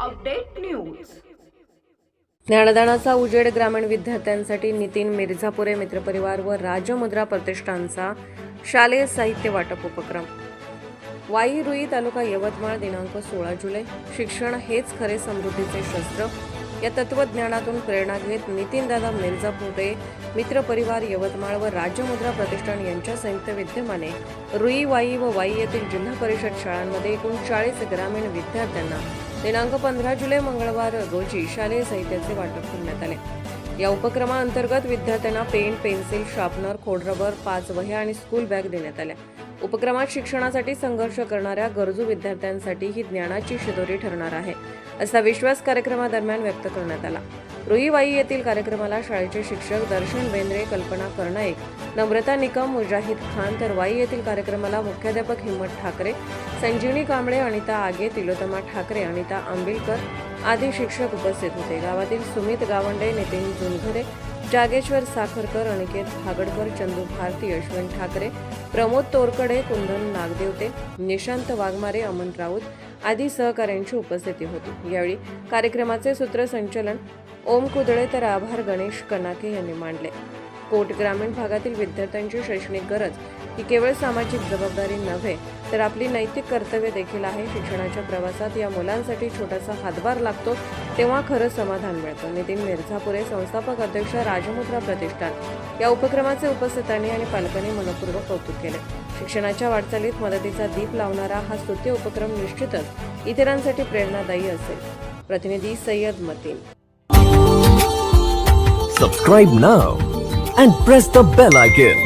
Update news. ज्ञानदानाचा उजेड ग्रामीण विद्यार्थ्यांसाठी नितीन मिर्झापुरे मित्रपरिवार व राजमुद्रा प्रतिष्ठानचा शालेय साहित्य वाटप उपक्रम. वाई रुई तालुका यवतमाळ दिनांक सोळा जुलै. शिक्षण हेच खरे समृद्धीचे शस्त्र. या तत्वज्ञानातून प्रेरणा घेत नितीनदादा मिर्झापुरे मित्रपरिवार यवतमाळ व राजमुद्रा प्रतिष्ठान यांच्या संयुक्त विद्यमाने रुई वाई व वाई येथील जिल्हा परिषद शाळांमध्ये एकूण चाळीस ग्रामीण विद्यार्थ्यांना दिनांक पंधरा जुलै मंगळवार रोजी शालेय साहित्याचे वाटप करण्यात आले. या उपक्रमाअंतर्गत विद्यार्थ्यांना पेन पेन्सिल शार्पनर खोडरबर पाच वह्या आणि स्कूल बॅग देण्यात आल्या. उपक्रमात शिक्षणासाठी संघर्ष करणाऱ्या गरजू विद्यार्थ्यांसाठी ही ज्ञानाची शिदोरी ठरणार आहे असा विश्वास कार्यक्रमादरम्यान व्यक्त करण्यात आला. रुईवाई येथील कार्यक्रमाला शाळेचे शिक्षक दर्शन बेंद्रे कल्पना कर्णाईक नम्रता निकम मुजाहिद खान तर वाई येथील कार्यक्रमाला मुख्याध्यापक हिम्मत ठाकरे संजीवनी कांबळे अनिता आगे तिलोतमा ठाकरे अनिता आंबिलकर आदी शिक्षक उपस्थित होते. गावातील सुमित गावंडे नितीन जुनघरे जागेश्वर साखरकर अनिकेत भागडकर चंदू भारती यशवंत ठाकरे प्रमोद तोरकडे कुंदन नागदेवते निशांत वाघमारे अमन राऊत आदी सहकाऱ्यांची उपस्थिती होती. यावेळी कार्यक्रमाचे सूत्रसंचलन ओम कुदळे तर आभार गणेश कनाके यांनी मांडले. कोट ग्रामीण भागातील विद्यार्थ्यांची शैक्षणिक गरज ही केवळ सामाजिक जबाबदारी नव्हे तर आपली नैतिक कर्तव्य देखील आहे शिक्षणाच्या प्रवासात. या मुलांसाठी छोटासा हातभार लागतो तेव्हा खरं समाधान मिळतं. नितीन मिर्झापुरे संस्थापक अध्यक्ष राजमुद्रा प्रतिष्ठान. या उपक्रमाचे उपस्थितांनी आणि पालकांनी मनपूर्वक कौतुक केले. शिक्षणाच्या वाटचालीत मदतीचा दीप लावणारा हा स्तुत्य उपक्रम निश्चितच इतरांसाठी प्रेरणादायी असेल. प्रतिनिधी Sayyad Mateen. Subscribe now and press the bell icon